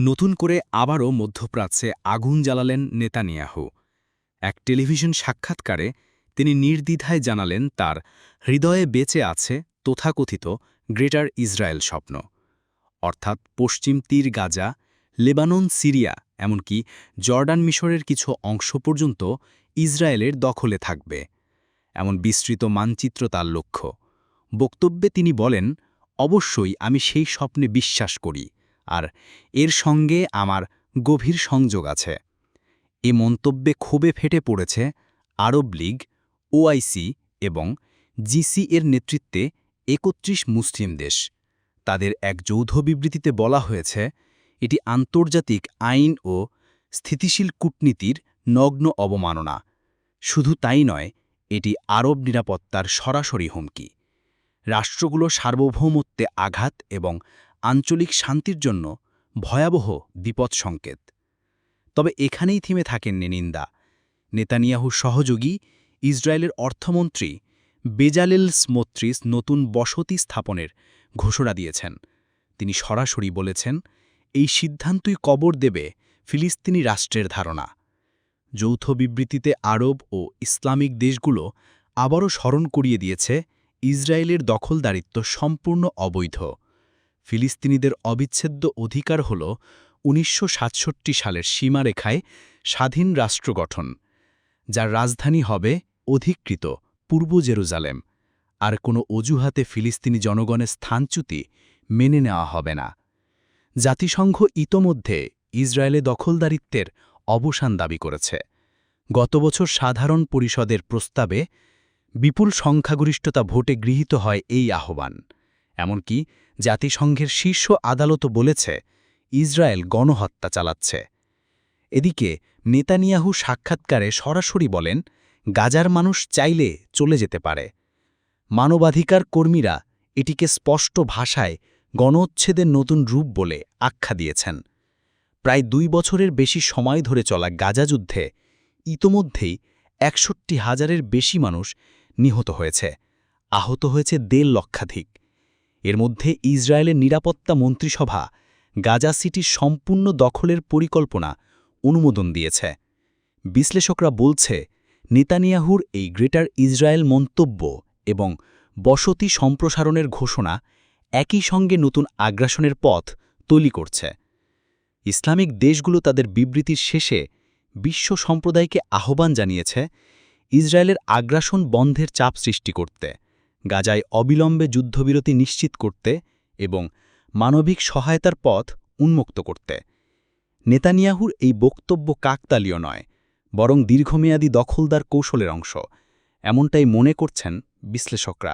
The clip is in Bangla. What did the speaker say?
নতুন করে আবারও মধ্যপ্রাচ্যে আগুন জ্বালালেন নেতানিয়াহু। এক টেলিভিশন সাক্ষাৎকারে তিনি নির্দ্বিধায় জানালেন তার হৃদয়ে বেঁচে আছে তথাকথিত গ্রেটার ইসরায়েল স্বপ্ন। অর্থাৎ পশ্চিম তীর গাজা, লেবানন, সিরিয়া, এমনকি জর্ডান মিশরের কিছু অংশ পর্যন্ত ইসরায়েলের দখলে থাকবে। এমন বিস্তৃত মানচিত্র তার লক্ষ্য। বক্তব্যে তিনি বলেন, অবশ্যই আমি সেই স্বপ্নে বিশ্বাস করি। আর এর সঙ্গে আমার গভীর সংযোগ আছে। এ মন্তব্যে ক্ষোভে ফেটে পড়েছে আরব লীগ, ওআইসি এবং জিসি এর নেতৃত্বে একত্রিশ মুসলিম দেশ। তাদের এক যৌথ বিবৃতিতে বলা হয়েছে, এটি আন্তর্জাতিক আইন ও স্থিতিশীল কূটনীতির নগ্ন অবমাননা। শুধু তাই নয়, এটি আরব নিরাপত্তার সরাসরি হুমকি। রাষ্ট্রগুলো সার্বভৌমত্বে আঘাত এবং আঞ্চলিক শান্তির জন্য ভয়াবহ বিপদ সংকেত। তবে এখানেই থিমে থাকেননি নিন্দা। নেতানিয়াহুর সহযোগী, ইসরায়েলের অর্থমন্ত্রী বেজালেল স্মোত্রিস নতুন বসতি স্থাপনের ঘোষণা দিয়েছেন। তিনি সরাসরি বলেছেন, এই সিদ্ধান্তই কবর দেবে ফিলিস্তিনি রাষ্ট্রের ধারণা। যৌথ বিবৃতিতে আরব ও ইসলামিক দেশগুলো আবারও স্মরণ করিয়ে দিয়েছে, ইসরায়েলের দখলদারিত্ব সম্পূর্ণ অবৈধ। ফিলিস্তিনিদের অবিচ্ছেদ্য অধিকার হল উনিশশো সাতষট্টি সালের সীমারেখায় স্বাধীন রাষ্ট্র গঠন, যার রাজধানী হবে অধিকৃত পূর্ব জেরুজালেম, আর কোনো অজুহাতে ফিলিস্তিনি জনগণের স্থানচ্যুতি মেনে নেওয়া হবে না। জাতিসংঘ ইতোমধ্যে ইসরায়েলে দখলদারিত্বের অবসান দাবি করেছে। গত বছর সাধারণ পরিষদের প্রস্তাবে বিপুল সংখ্যাগরিষ্ঠতা ভোটে গৃহীত হয় এই আহ্বান। এমনকি জাতিসংঘের শীর্ষ আদালতও বলেছে, ইসরায়েল গণহত্যা চালাচ্ছে। এদিকে নেতানিয়াহু সাক্ষাৎকারে সরাসরি বলেন, গাজার মানুষ চাইলে চলে যেতে পারে। মানবাধিকার কর্মীরা এটিকে স্পষ্ট ভাষায় গণচ্ছেদের নতুন রূপ বলে আখ্যা দিয়েছেন। প্রায় দুই বছরের বেশি সময় ধরে চলা গাজা যুদ্ধে ইতোমধ্যেই একষট্টি হাজারের বেশি মানুষ নিহত হয়েছে। আহত হয়েছে দেড় লক্ষাধিক। এর মধ্যে ইসরায়েলের নিরাপত্তা মন্ত্রিসভা গাজা সিটির সম্পূর্ণ দখলের পরিকল্পনা অনুমোদন দিয়েছে। বিশ্লেষকরা বলছে, নেতানিয়াহুর এই গ্রেটার ইসরায়েল মন্তব্য এবং বসতি সম্প্রসারণের ঘোষণা একই সঙ্গে নতুন আগ্রাসনের পথ তৈরি করছে। ইসলামিক দেশগুলো তাদের বিবৃতির শেষে বিশ্ব সম্প্রদায়কে আহ্বান জানিয়েছে, ইসরায়েলের আগ্রাসন বন্ধের চাপ সৃষ্টি করতে। গাজায় অবিলম্বে যুদ্ধবিরতি নিশ্চিত করতে এবং মানবিক সহায়তার পথ উন্মুক্ত করতে। নেতানিয়াহুর এই বক্তব্য কাকতালীয় নয়, বরং দীর্ঘমেয়াদী দখলদার কৌশলের অংশ। এমনটাই মনে করছেন বিশ্লেষকরা।